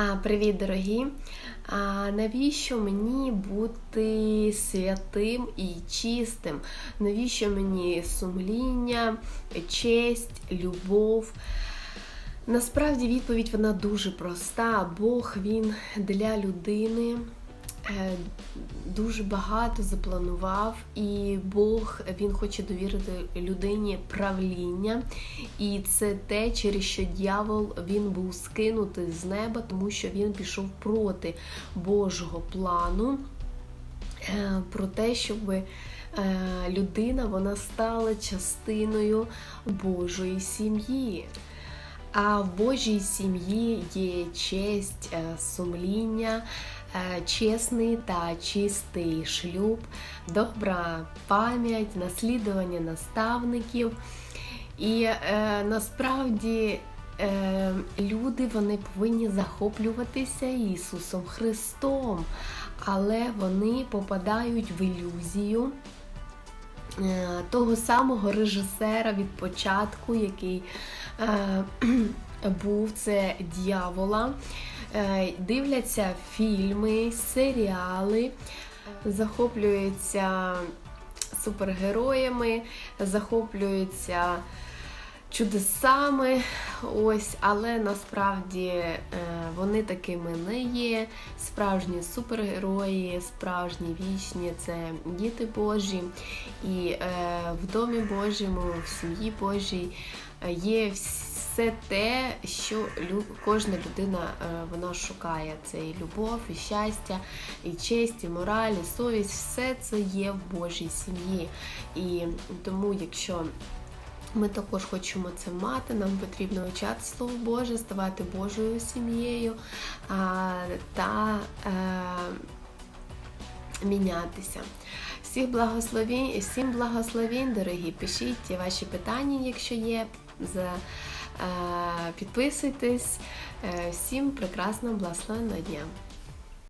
А, Привіт, дорогі! А, Навіщо мені бути святим і чистим? Навіщо мені сумління, честь, любов? Насправді відповідь вона дуже проста. Бог він для людини дуже багато запланував, і Бог він хоче довірити людині правління. І це те, через що дьявол він був скинутий з неба, тому що він пішов проти Божого плану е, про те, щоб е, людина вона стала частиною Божої сім'ї. А в Божій сім'ї є честь, е, сумління, е, чесний та чистий шлюб, добра пам'ять, наслідування наставників. І е, насправді е, люди вони повинні захоплюватися Ісусом Христом, але вони попадають в ілюзію. е, Того самого режисера від початку, який е, був це дьявола, е, дивляться фільми, серіали, захоплюються супергероями, захоплюються чудесами. Ось, але насправді е, вони такими не є. Справжні супергерої, справжні вічні це діти Божі. І е, в домі Божому, в сім'ї Божій е, є все те, що кожна людина вона шукає. Це і любов, і щастя, і честь, і мораль, і совість. Все це є в Божій сім'ї. І тому, якщо ми також хочемо це мати, нам потрібно вивчати Слово Боже, ставати Божою сім'єю та е, мінятися. Всіх благословень, всім благословень, дорогі. Пишіть ваші питання, якщо є. За, е, підписуйтесь. Е, всім прекрасного благословенного дня!